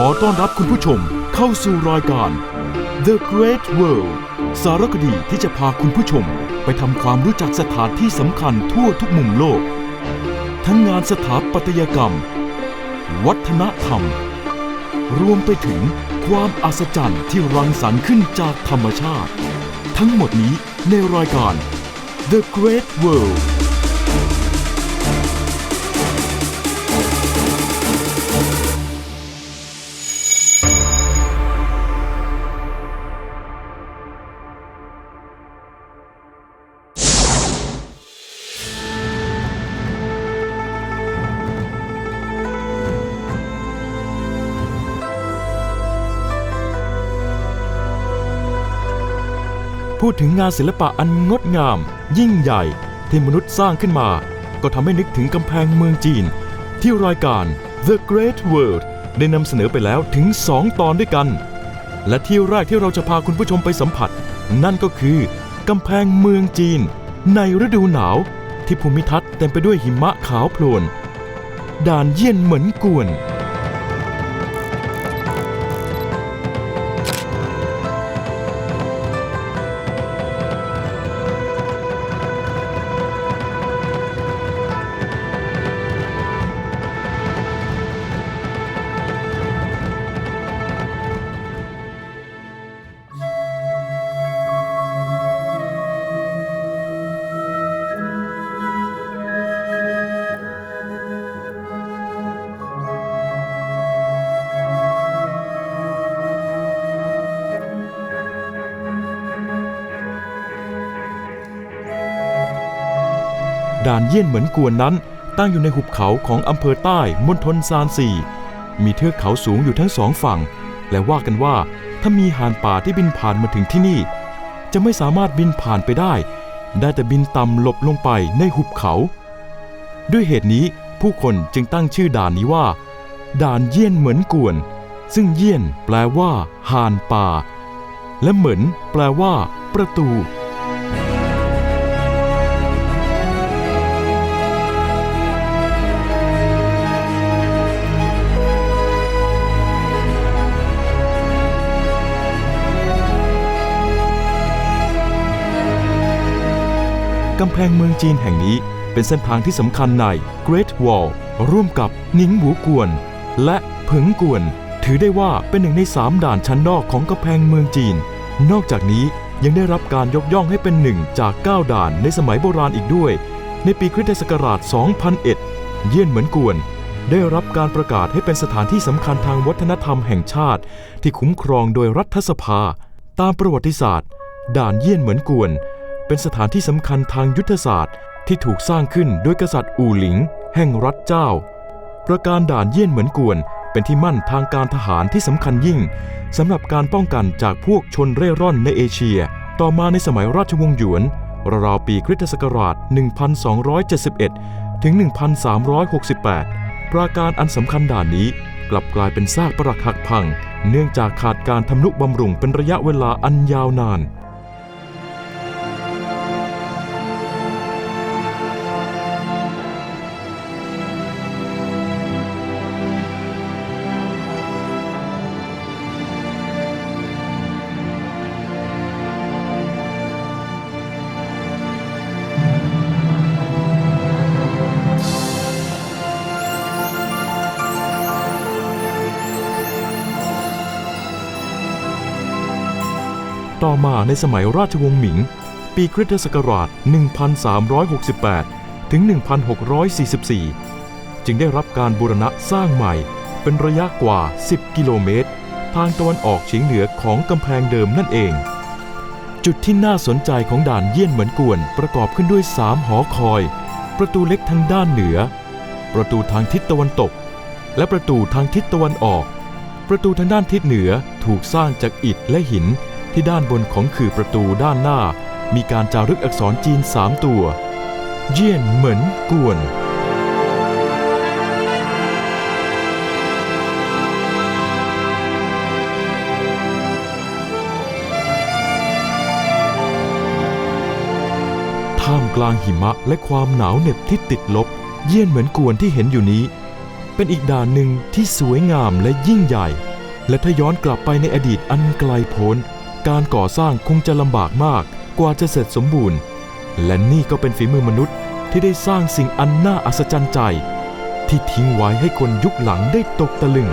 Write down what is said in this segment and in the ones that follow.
ขอต้อนรับคุณผู้ชมเข้าสู่รายการ The Great World สารคดีที่จะพาคุณผู้ชมไปทำความรู้จักสถานที่สำคัญทั่วทุกมุมโลก ทั้งงานสถาปัตยกรรม วัฒนธรรม รวมไปถึงความอัศจรรย์ที่รังสรรค์ขึ้นจากธรรมชาติ ทั้งหมดนี้ในรายการ The Great World พูดถึงงานศิลปะอันงดงาม ยิ่งใหญ่ที่มนุษย์สร้างขึ้นมา ก็ทำให้นึกถึงกำแพงเมืองจีน ที่รายการ The Great World ได้นำเสนอไปแล้วถึง 2 ตอนด้วยกัน และที่แรกที่เราจะพาคุณผู้ชมไปสัมผัส นั่นก็คือกำแพงเมืองจีน ในฤดูหนาว ที่ภูมิทัศน์เต็มไปด้วยหิมะขาวโพลนด่านเยี่ยนเหมือนกวน ด่านเยี่ยนเหมือนกวนนั้น ตั้งอยู่ในหุบเขาของอำเภอใต้มณฑลซานซีมีเทือกเขาสูงอยู่ทั้งสองฝั่ง และว่ากันว่าถ้ามีห่านป่าที่บินผ่านมาถึงที่นี่ จะไม่สามารถบินผ่านไปได้ ได้แต่บินต่ำหลบลงไปในหุบเขา ด้วยเหตุนี้ผู้คนจึงตั้งชื่อด่านนี้ว่า ด่านเยี่ยนเหมือนกวน ซึ่งเยี่ยนแปลว่าห่านป่า และเหมือนแปลว่า ประตู แพงเมืองจีนแห่งนี้ เป็นเส้นทางที่สำคัญใน Great Wall ร่วมกับหนิงหูกวน และผิงกวน ถือได้ว่าเป็นหนึ่งในสามด่านชั้นนอกของกำแพงเมืองจีน นอกจากนี้ยังได้รับการยกย่องให้เป็นหนึ่งจาก 9 ด่านในสมัยโบราณอีกด้วย ในปีคริสตศักราช 2001 เยี่ยนเหมือนกวน ได้รับการประกาศให้เป็นสถานที่สำคัญทางวัฒนธรรมแห่งชาติ ที่คุ้มครองโดยรัฐสภา ตามประวัติศาสตร์ ด่านเยี่ยนเหมือนกวน เป็นสถานที่สำคัญทางยุทธศาสตร์ ที่ถูกสร้างขึ้นโดยกษัตริย์อู่หลิง แห่งรัฐเจ้า ประการด่านเยี่ยนเหมือนกวน เป็นที่มั่นทางการทหารที่สำคัญยิ่งสำหรับการป้องกันจากพวกชนเร่ร่อนในเอเชีย ต่อมาในสมัยราชวงศ์หยวน ราวๆ ปีคริสตศักราช 1271 ถึง 1368 ปราการอันสำคัญด่านนี้กลับกลายเป็นซากปรักหักพัง เนื่องจากขาดการทำนุบำรุงเป็นระยะเวลาอันยาวนาน ต่อมาในสมัยราชวงศ์หมิง ปีคริสตศักราช 1368 ถึง 1644 จึงได้รับการบูรณะสร้างใหม่ เป็นระยะกว่า 10 กิโลเมตร ทางตะวันออกเฉียงเหนือของกำแพงเดิมนั่นเอง จุดที่น่าสนใจของด่านเยี่ยนเหมือนกวน ประกอบขึ้นด้วย 3 หอคอย ประตูเล็กทางด้านเหนือ ประตูทางทิศตะวันตก และประตูทางทิศตะวันออก ประตูทางด้านทิศเหนือถูกสร้างจากอิฐและหิน ที่ด้านบนของคือประตูด้านหน้า มีการจารึกอักษรจีน3ตัว เยี่ยนเหมือนกวน ท่ามกลางหิมะและความหนาวเหน็บที่ติดลบ เยี่ยนเหมือนกวนที่เห็นอยู่นี้ เป็นอีกด่านหนึ่งที่สวยงามและยิ่งใหญ่ และถ้าย้อนกลับไปในอดีตอันไกลโพ้น การก่อสร้างคงจะลำบากมากกว่าจะเสร็จสมบูรณ์ และนี่ก็เป็นฝีมือมนุษย์ที่ได้สร้างสิ่งอันน่าอัศจรรย์ใจ ที่ทิ้งไว้ให้คนยุคหลังได้ตกตะลึง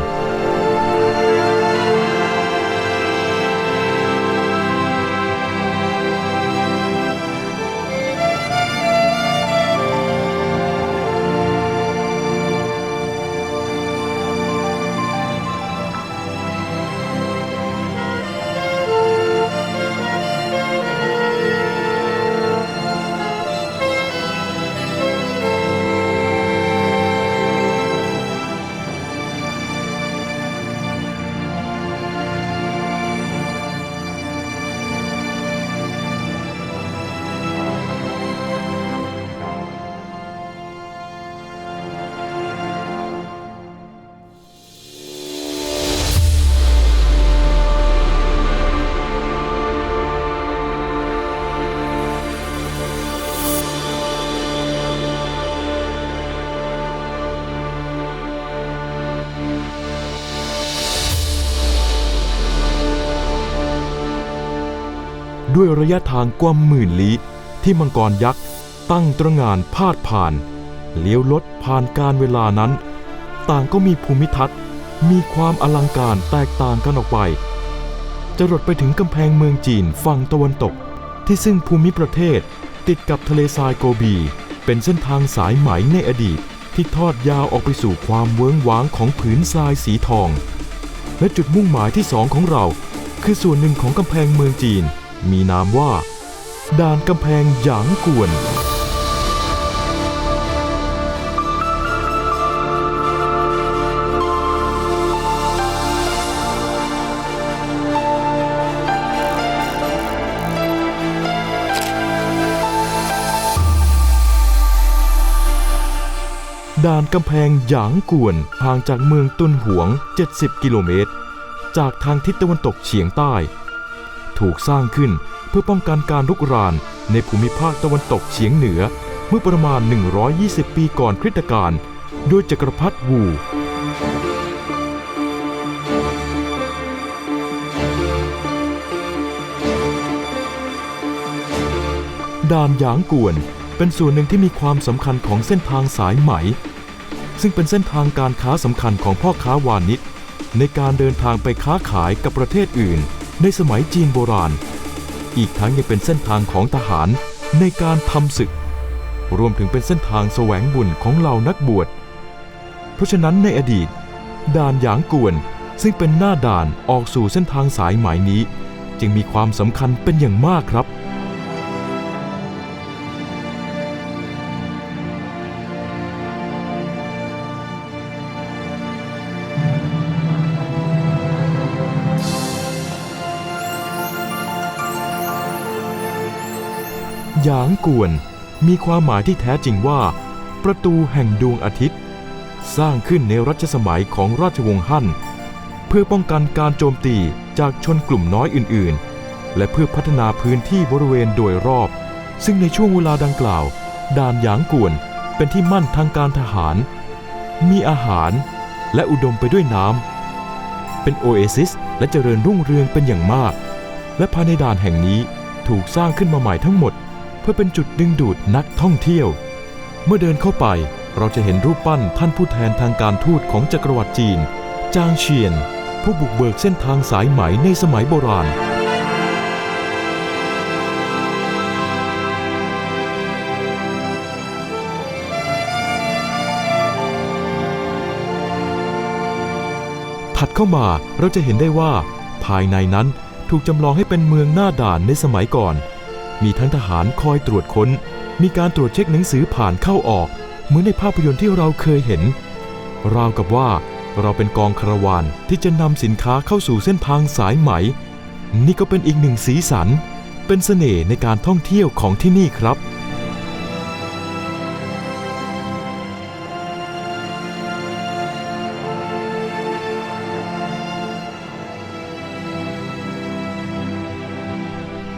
ด้วยระยะทางกว่าหมื่นลี้ที่มังกรยักษ์ตั้งตระหง่านพาดผ่าน เลี้ยวลดผ่านการเวลานั้น ต่างก็มีภูมิทัศน์ มีความอลังการแตกต่างกันออกไปจรดไปถึงกำแพงเมืองจีนฝั่งตะวันตก ที่ซึ่งภูมิประเทศติดกับทะเลทรายโกบี เป็นเส้นทางสายไหมในอดีตที่ทอดยาวออกไปสู่ความเวิ้งว้างของผืนทรายสีทอง และจุดมุ่งหมายที่สองของเรา คือส่วนหนึ่งของกำแพงเมืองจีน มีนามว่า ด่านกำแพงหยางกวน ด่านกำแพงหยางกวนห่างจากเมืองตุนหวง 70 กิโลเมตร จากทางทิศตะวันตกเฉียงใต้ ถูกสร้างขึ้นเพื่อป้องกันการลุกรานในภูมิภาคตะวันตกเฉียงเหนือ เมื่อประมาณ 120 ปีก่อนคริสตกาลโดยจักรพรรดิวูด่านหยางกวนเป็นส่วนหนึ่งที่มีความสำคัญของเส้นทางสายไหม ซึ่งเป็นเส้นทางการค้าสำคัญของพ่อค้าวานิชในการเดินทางไปค้าขายกับประเทศอื่น ในสมัยจีนโบราณ อีกทั้งยังเป็นเส้นทางของทหารในการทำศึก รวมถึงเป็นเส้นทางแสวงบุญของเหล่านักบวช เพราะฉะนั้นในอดีต ด่านหยางกวน ซึ่งเป็นหน้าด่านออกสู่เส้นทางสายไหมนี้ จึงมีความสำคัญเป็นอย่างมากครับ หยางกวน มีความหมายที่แท้จริงว่า ประตูแห่งดวงอาทิตย์ สร้างขึ้นในรัชสมัยของราชวงศ์ฮั่น เพื่อป้องกันการโจมตีจากชนกลุ่มน้อยอื่น ๆ และเพื่อพัฒนาพื้นที่บริเวณโดยรอบ ซึ่งในช่วงเวลาดังกล่าว ด่านหยางกวนเป็นที่มั่นทางการทหาร มีอาหารและอุดมไปด้วยน้ำ เป็นโอเอซิสและเจริญรุ่งเรืองเป็นอย่างมาก และภายในด่านแห่งนี้ถูกสร้างขึ้นมาใหม่ทั้งหมด เพื่อเป็นจุดดึงดูดนักท่องเที่ยว เมื่อเดินเข้าไปเราจะเห็นรูปปั้นท่านผู้แทนทางการทูตของจักรวรรดิจีน จางเฉียน ผู้บุกเบิกเส้นทางสายไหมในสมัยโบราณ ถัดเข้ามาเราจะเห็นได้ว่า ภายในนั้นถูกจำลองให้เป็นเมืองหน้าด่านในสมัยก่อน มีทั้งทหารคอยตรวจค้น มีการตรวจเช็คหนังสือผ่านเข้าออก เหมือนในภาพยนตร์ที่เราเคยเห็น ราวกับว่าเราเป็นกองคาราวานที่จะนำสินค้าเข้าสู่เส้นทางสายไหม นี่ก็เป็นอีกหนึ่งสีสัน เป็นเสน่ห์ในการท่องเที่ยวของที่นี่ครับ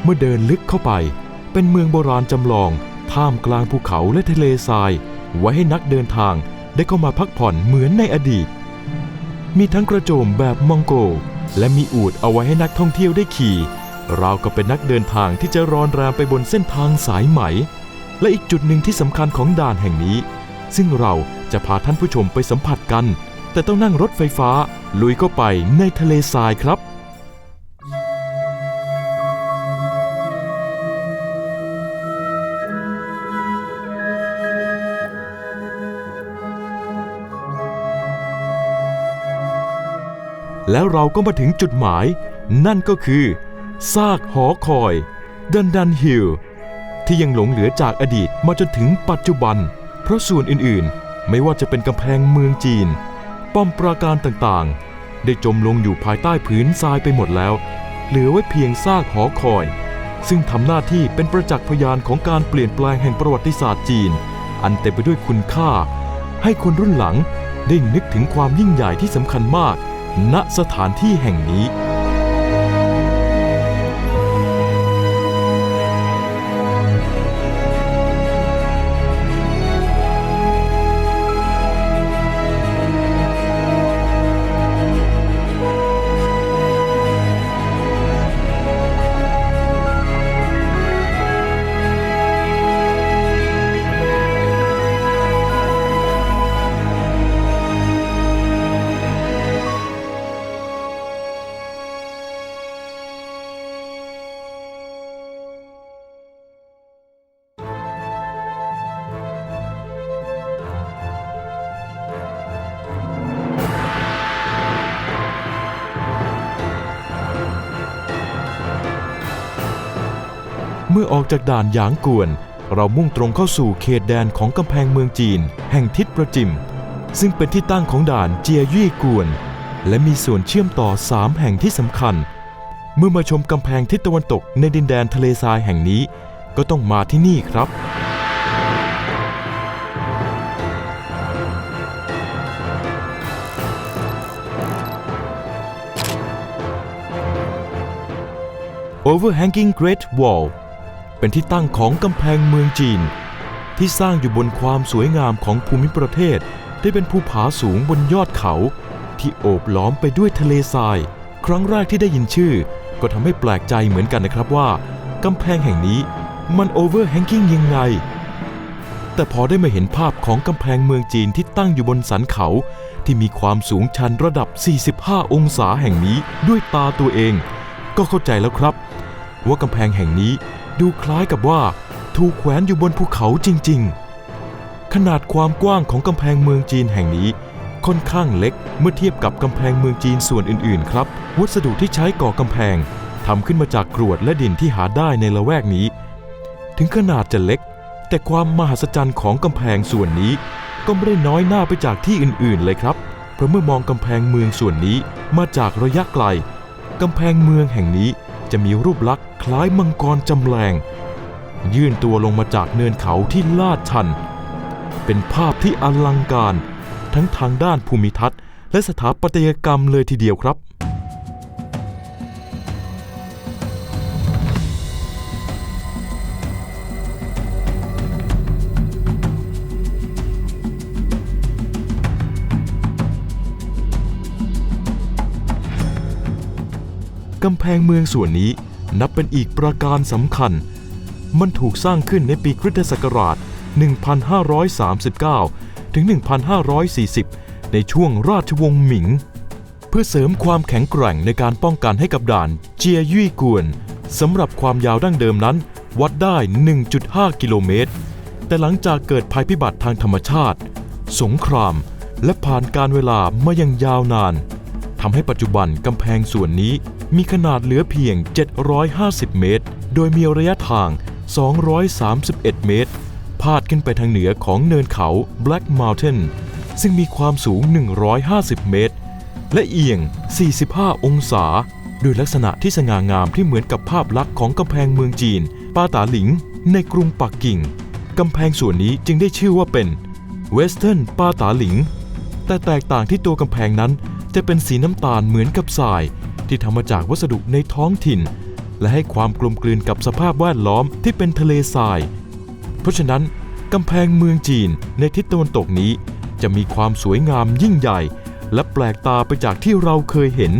เมื่อเดินลึกเข้าไป เป็นเมืองโบราณจำลอง ท่ามกลางภูเขาและทะเลทราย ไว้ให้นักเดินทางได้เข้ามาพักผ่อนเหมือนในอดีต มีทั้งกระโจมแบบมองโก และมีอูฐเอาไว้ให้นักท่องเที่ยวได้ขี่ราวกับเป็นนักเดินทางที่จะรอนแรมไปบนเส้นทางสายไหม และอีกจุดหนึ่งที่สำคัญของด่านแห่งนี้ ซึ่งเราจะพาท่านผู้ชมไปสัมผัสกัน แต่ต้องนั่งรถไฟฟ้าลุยเข้าไปในทะเลทรายครับ แล้วเราก็มาถึงจุดหมาย นั่นก็คือ ซากหอคอยดันดันฮิลที่ยังหลงเหลือจากอดีตมาจนถึงปัจจุบัน เพราะส่วนอื่นๆ ไม่ว่าจะเป็นกำแพงเมืองจีน ป้อมปราการต่างๆ ได้จมลงอยู่ภายใต้ผืนทรายไปหมดแล้ว เหลือไว้เพียงซากหอคอย ซึ่งทำหน้าที่เป็นประจักษ์พยานของการเปลี่ยนแปลงแห่งประวัติศาสตร์จีน อันเต็มไปด้วยคุณค่า ให้คนรุ่นหลังได้นึกถึงความยิ่งใหญ่ที่สำคัญมาก ณสถานที่แห่งนี้ อกจากด่านหยางกวน เรามุ่งตรงเข้าสู่เขตแดนของกำแพงเมืองจีน แห่งทิศประจิม ซึ่งเป็นที่ตั้งของด่านเจียยี่กวน และมีส่วนเชื่อมต่อ 3 แห่งที่สำคัญ เมื่อมาชมกำแพงทิศตะวันตกในดินแดนทะเลทรายแห่งนี้ ก็ต้องมาที่นี่ครับ Overhanging Great Wall เป็นที่ตั้งของกำแพงเมืองจีน ที่สร้างอยู่บนความสวยงามของภูมิประเทศได้เป็นภูผาสูงบนยอดเขา ที่โอบล้อมไปด้วยทะเลทราย ครั้งแรกที่ได้ยินชื่อ ก็ทำให้แปลกใจเหมือนกันนะครับว่ากำแพงแห่งนี้มัน overhanging ยังไง แต่พอได้มาเห็นภาพของกำแพงเมืองจีนที่ตั้งอยู่บนสันเขาที่มีความสูงชันระดับ 45 องศาแห่งนี้ด้วยตาตัวเอง ก็เข้าใจแล้วครับ ว่ากำแพงแห่งนี้ ดูคล้ายกับว่าถูกแขวนอยู่บนภูเขาจริงๆ ขนาดความกว้างของกำแพงเมืองจีนแห่งนี้ ค่อนข้างเล็กเมื่อเทียบกับกำแพงเมืองจีนส่วนอื่นๆ ครับ วัสดุที่ใช้ก่อกำแพงทำขึ้นมาจากกรวดและดินที่หาได้ในละแวกนี้ ถึงขนาดจะเล็ก แต่ความมหัศจรรย์ของกำแพงส่วนนี้ ก็ไม่ได้น้อยหน้าไปจากที่อื่นๆ เลยครับ เพราะเมื่อมองกำแพงเมืองส่วนนี้มาจากระยะไกลกำแพงเมืองแห่งนี้ จะมีรูปลักษณ์คล้ายมังกรจำแรง ยื่นตัวลงมาจากเนินเขาที่ลาดชัน เป็นภาพที่อลังการ ทั้งทางด้านภูมิทัศน์ และสถาปัตยกรรมเลยทีเดียวครับ กำแพงเมืองส่วนนี้นับเป็นอีกประการสำคัญ มันถูกสร้างขึ้นในปีคริสตศักราช 1539 ถึง 1540 ในช่วงราชวงศ์หมิง เพื่อเสริมความแข็งแกร่งในการป้องกันให้กับด่านเจียยี่กวนสำหรับความยาวดั้งเดิมนั้น วัดได้ 1.5 กิโลเมตร แต่หลังจากเกิดภัยพิบัติทางธรรมชาติ สงคราม และผ่านการเวลามายังยาวนานทำให้ปัจจุบันกำแพงส่วนนี้ มีขนาดเหลือเพียง 750 เมตร โดยมีระยะทาง 231 เมตร พาดขึ้นไปทางเหนือของเนินเขา Black Mountain ซึ่งมีความสูง 150 เมตร และเอียง 45 องศา โดยลักษณะที่สง่างามที่เหมือนกับภาพลักษณ์ของกำแพงเมืองจีน ปาตาหลิง ในกรุงปักกิ่ง กำแพงส่วนนี้จึงได้ชื่อว่าเป็น Western ปาตาหลิง แต่แตกต่างที่ตัวกำแพงนั้นจะเป็นสีน้ำตาลเหมือนกับทราย ที่ทำมาจากวัสดุในท้องถิ่น และให้ความกลมกลืนกับสภาพแวดล้อมที่เป็นทะเลทราย เพราะฉะนั้นกำแพงเมืองจีนในทิศตะวันตกนี้ จะมีความสวยงามยิ่งใหญ่ และแปลกตาไปจากที่เราเคยเห็น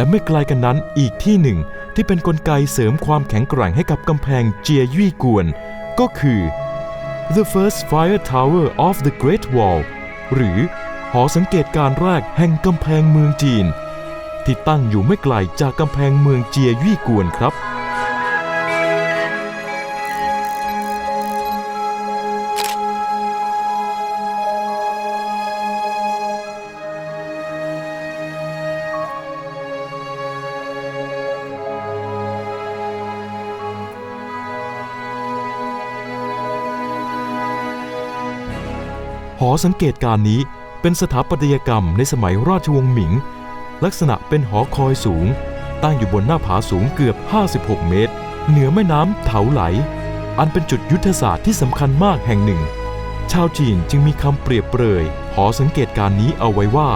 และไม่ไกลกันนั้นอีกที่หนึ่ง ที่เป็นนกลไกเสริมความแข็งแกร่งให้กับกำแพงเจียยี่กวน ก็คือ The First Fire Tower of the Great Wall หรือหอสังเกตการณ์แรกแห่งกำแพงเมืองจีน ที่ตั้งอยู่ไม่ไกลจากกำแพงเมืองเจียยี่กวนครับ หอสังเกตการณ์นี้เป็นสถาปัตยกรรมในสมัยราชวงศ์หมิง ลักษณะเป็นหอคอยสูง ตั้งอยู่บนหน้าผาสูงเกือบ 56 เมตร เหนือแม่น้ำเถาไหล อันเป็นจุดยุทธศาสตร์ที่สำคัญมากแห่งหนึ่ง ชาวจีนจึงมีคำเปรียบเปรย หอสังเกตการณ์นี้เอาไว้ว่า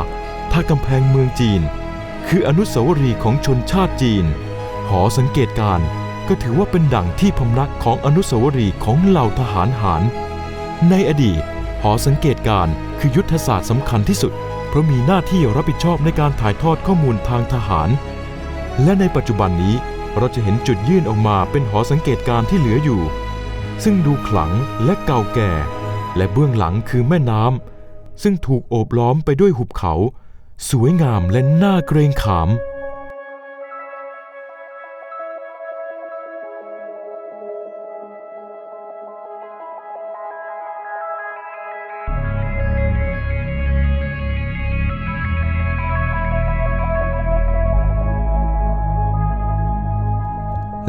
ถ้ากำแพงเมืองจีน คืออนุสาวรีย์ของชนชาติจีน หอสังเกตการณ์ก็ถือว่าเป็นดั่งที่พำนักของอนุสาวรีย์ของเหล่าทหารหาร ในอดีต อสังเกตการคือยุทธศาสตร์สำคัญที่สุด เพราะมีหน้าที่รับผิดชอบในการถ่ายทอดข้อมูลทางทหาร และในปัจจุบันนี้เราจะเห็นจุดยื่นออกมาเป็นหอสังเกตการ์ที่เหลืออยู่ ซึ่งดูขลังและเก่าแก่ และเบื้องหลังคือแม่น้ำซึ่งถูกโอบล้อมไปด้วยหุบเขา สวยงามและน่าเกรงขาม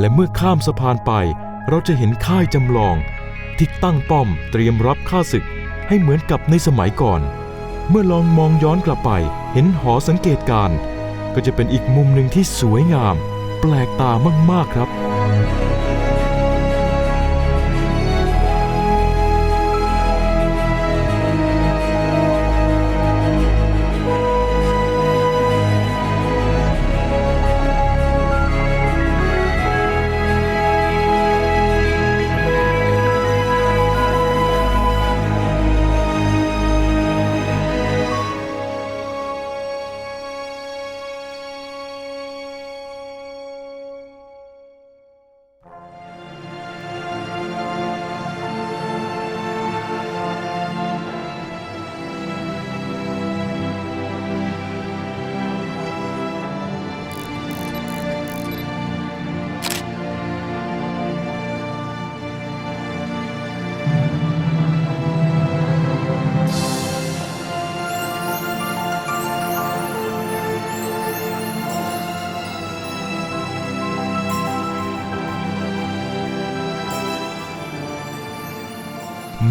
และเมื่อข้ามสะพานไป เราจะเห็นค่ายจำลอง ที่ตั้งป้อมเตรียมรับข้าศึกให้เหมือนกับในสมัยก่อน เมื่อลองมองย้อนกลับไป เห็นหอสังเกตการ ก็จะเป็นอีกมุมหนึ่งที่สวยงาม แปลกตามากๆครับ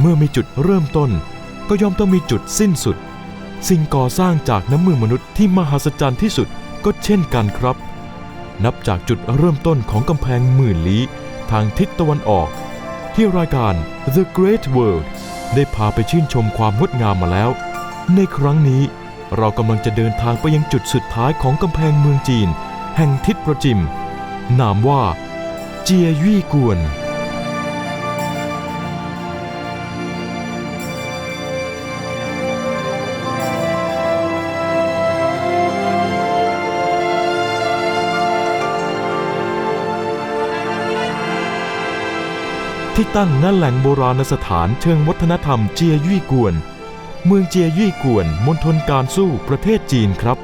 มื่อมีจุดเริ่มต้น ก็ย่อมต้องมีจุดสิ้นสุด สิ่งก่อสร้างจากน้ำมือมนุษย์ที่มหัศจรรย์ที่สุดก็เช่นกันครับ นับจากจุดเริ่มต้นของกำแพงหมื่นลี้ทางทิศตะวันออก ที่รายการ The Great World ได้พาไปชื่นชมความงดงามมาแล้ว ในครั้งนี้เรากำลังจะเดินทางไปยังจุดสุดท้ายของกำแพงเมืองจีน แห่งทิศประจิม นามว่า เจียยี่กวน ที่ตั้งณแหล่งโบราณสถานเชิงวัฒนธรรมเจียยี่กวน เมืองเจียยี่กวนมณฑลการสู้ประเทศจีนครับ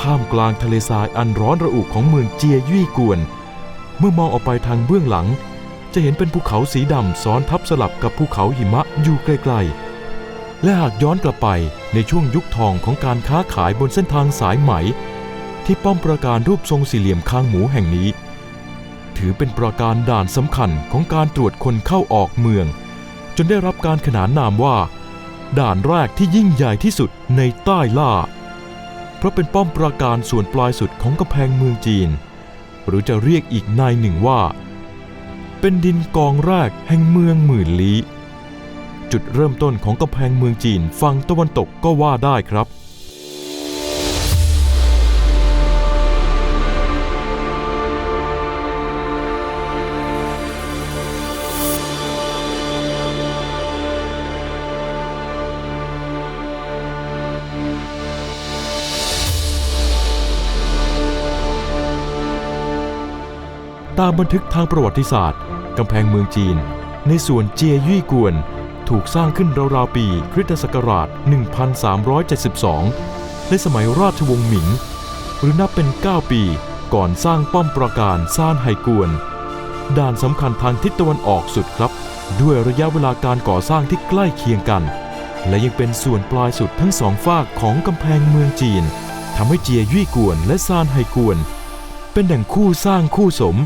ท่ามกลางทะเลทรายอันร้อนระอุของเมืองเจียยี่กวน เมื่อมองออกไปทางเบื้องหลัง จะเห็นเป็นภูเขาสีดำซ้อนทับสลับกับภูเขาหิมะอยู่ไกลๆ และหากย้อนกลับไปในช่วงยุคทองของการค้าขายบนเส้นทางสายไหม ที่ป้อมปราการรูปทรงสี่เหลี่ยมคางหมูแห่งนี้ ถือเป็นประการด่านสำคัญของการตรวจคนเข้าออกเมือง จนได้รับการขนานนามว่า ด่านแรกที่ยิ่งใหญ่ที่สุดในใต้ล่า เพราะเป็นป้อมปราการส่วนปลายสุดของกำแพงเมืองจีน หรือจะเรียกอีกนายหนึ่งว่า เป็นดินกองแรกแห่งเมืองหมื่นลี้ จุดเริ่มต้นของกำแพงเมืองจีนฝั่งตะวันตกก็ว่าได้ครับามบันทึกทางประวัติศาสตร์ กำแพงเมืองจีน ในส่วนเจียยี่กวน ถูกสร้างขึ้นราวๆปีคริสตศักราช 1372 ในสมัยราชวงศ์หมิง หรือนับเป็น 9 ปีก่อนสร้างป้อมปราการซานไหกวน ด่านสำคัญทางทิศตะวันออกสุดครับ ด้วยระยะเวลาการก่อสร้างที่ใกล้เคียงกัน และยังเป็นส่วนปลายสุดทั้งสองฝากของกำแพงเมืองจีนทำให้เจียยี่กวนและซานไหกวน เป็นแหล่งคู่สร้างคู่สม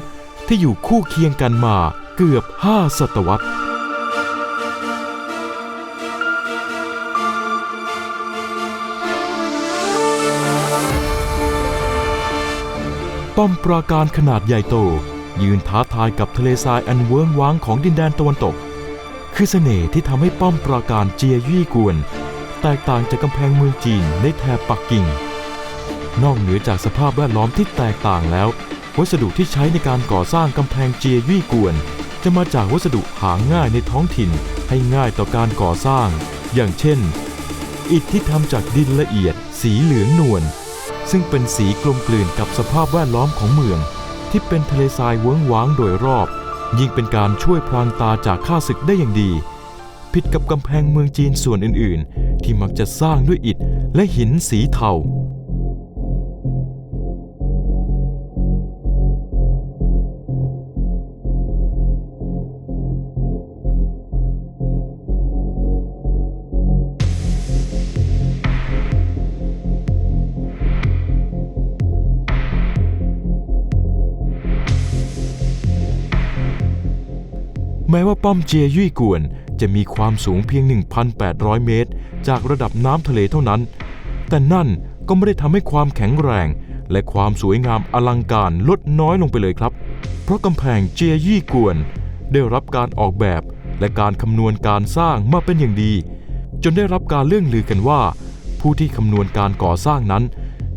ที่อยู่คู่เคียงกันมาเกือบ 5 ศตวรรษ ป้อมปราการขนาดใหญ่โต ยืนท้าทายกับทะเลทรายอันเวิ้งว้างของดินแดนตะวันตก คือเสน่ห์ที่ทำให้ป้อมปราการเจียยี่กวน แตกต่างจากกำแพงเมืองจีนในแถบปักกิ่ง นอกเหนือจากสภาพแวดล้อมที่แตกต่างแล้ว วัสดุที่ใช้ในการก่อสร้างกำแพงเจียยี่กวน จะมาจากวัสดุหาง่ายในท้องถิ่นให้ง่ายต่อการก่อสร้าง อย่างเช่น อิฐที่ทำจากดินละเอียด สีเหลืองนวลซึ่งเป็นสีกลมกลืนกับสภาพแวดล้อมของเมือง ที่เป็นทะเลทรายเวิ้งว้างโดยรอบ ยิ่งเป็นการช่วยพรางตาจากข้าศึกได้อย่างดี ผิดกับกำแพงเมืองจีนส่วนอื่น ๆ ที่มักจะสร้างด้วยอิฐและหินสีเทา ม้ว่าป้อมเจียยี่กวน จะมีความสูงเพียง 1,800 เมตร จากระดับน้ำทะเลเท่านั้น แต่นั่นก็ไม่ได้ทำให้ความแข็งแรง และความสวยงามอลังการลดน้อยลงไปเลยครับ เพราะกำแพงเจียยี่กวน ได้รับการออกแบบและการคำนวณการสร้างมาเป็นอย่างดี จนได้รับการเลื่องลือกันว่า ผู้ที่คำนวณการก่อสร้างนั้น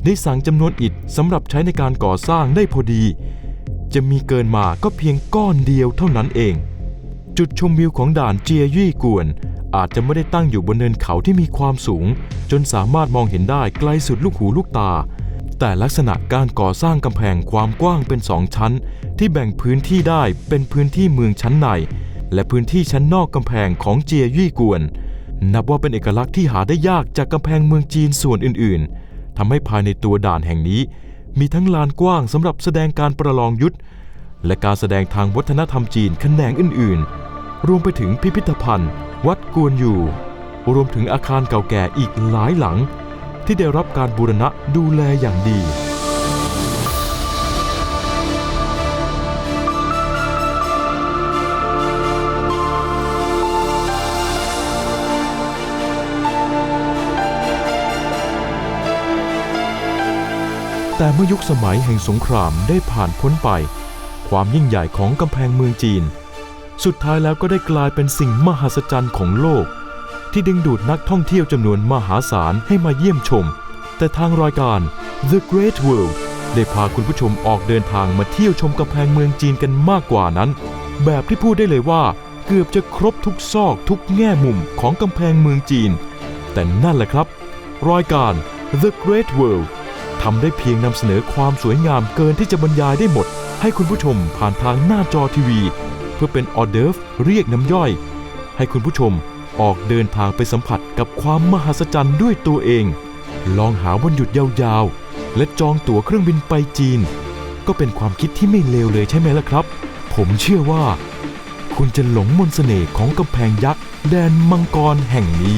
ได้สั่งจำนวนอิฐสำหรับใช้ในการก่อสร้างได้พอดี จะมีเกินมาก็เพียงก้อนเดียวเท่านั้นเอง จุดชมวิวของด่านเจียยี่กวน อาจจะไม่ได้ตั้งอยู่บนเนินเขาที่มีความสูง จนสามารถมองเห็นได้ไกลสุดลูกหูลูกตา แต่ลักษณะการก่อสร้างกำแพงความกว้างเป็นสองชั้น ที่แบ่งพื้นที่ได้เป็นพื้นที่เมืองชั้นใน และพื้นที่ชั้นนอกกำแพงของเจียยี่กวน นับว่าเป็นเอกลักษณ์ที่หาได้ยากจากกำแพงเมืองจีนส่วนอื่นๆทำให้ภายในตัวด่านแห่งนี้ มีทั้งลานกว้างสำหรับแสดงการประลองยุทธ และการแสดงทางวัฒนธรรมจีนแขนงอื่น ๆ รวมไปถึงพิพิธภัณฑ์ วัดกวนอยู่ รวมถึงอาคารเก่าแก่อีกหลายหลัง ที่ได้รับการบูรณะดูแลอย่างดีแต่เมื่อยุคสมัยแห่งสงครามได้ผ่านพ้นไป ความยิ่งใหญ่ของกำแพงเมืองจีน สุดท้ายแล้วก็ได้กลายเป็นสิ่งมหัศจรรย์ของโลก ที่ดึงดูดนักท่องเที่ยวจำนวนมหาศาลให้มาเยี่ยมชม แต่ทางรายการ The Great World ได้พาคุณผู้ชมออกเดินทางมาเที่ยวชมกำแพงเมืองจีนกันมากกว่านั้น แบบที่พูดได้เลยว่า เกือบจะครบทุกซอกทุกแง่มุมของกำแพงเมืองจีน แต่นั่นแหละครับ รายการ The Great World ทำได้เพียงนำเสนอความสวยงามเกินที่จะบรรยายได้หมด ให้คุณผู้ชมผ่านทางหน้าจอทีวี เพื่อเป็นออเดิร์ฟเรียกน้ำย่อย ให้คุณผู้ชมออกเดินทางไปสัมผัสกับความมหัศจรรย์ด้วยตัวเอง ลองหาวันหยุดยาวๆ และจองตั๋วเครื่องบินไปจีน ก็เป็นความคิดที่ไม่เลวเลยใช่ไหมล่ะครับ ผมเชื่อว่า คุณจะหลงมนต์เสน่ห์ของกำแพงยักษ์แดนมังกรแห่งนี้